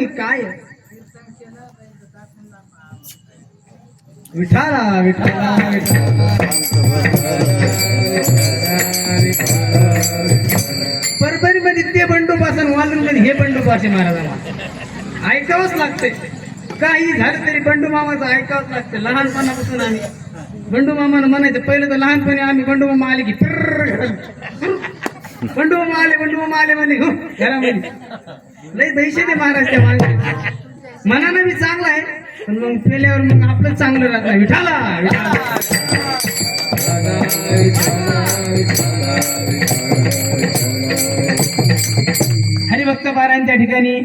मी काय विठाला विठाला परभणी मध्ये ते बंडोपासन वाजून कधी हे बंडोपासे महाराजांना. ऐकावंच लागते. काही झालं तरी बंडू मामाचं ऐकावंच लागते. लहानपणापासून आम्ही बंडू मामानं म्हणायचं पहिलं तर लहानपणी आम्ही बंडू मामा आले की प्र्रर्र बंडू मामा आले बंडू मामा आले म्हणे हो घरामध्ये. लय दैशे महाराज त्या मागे मनानं बी चांगला आहे पण मग पेल्यावर मग आपलं चांगलं राहत नाही. विठाला विठाला. हरिभक्त पारायणच्या ठिकाणी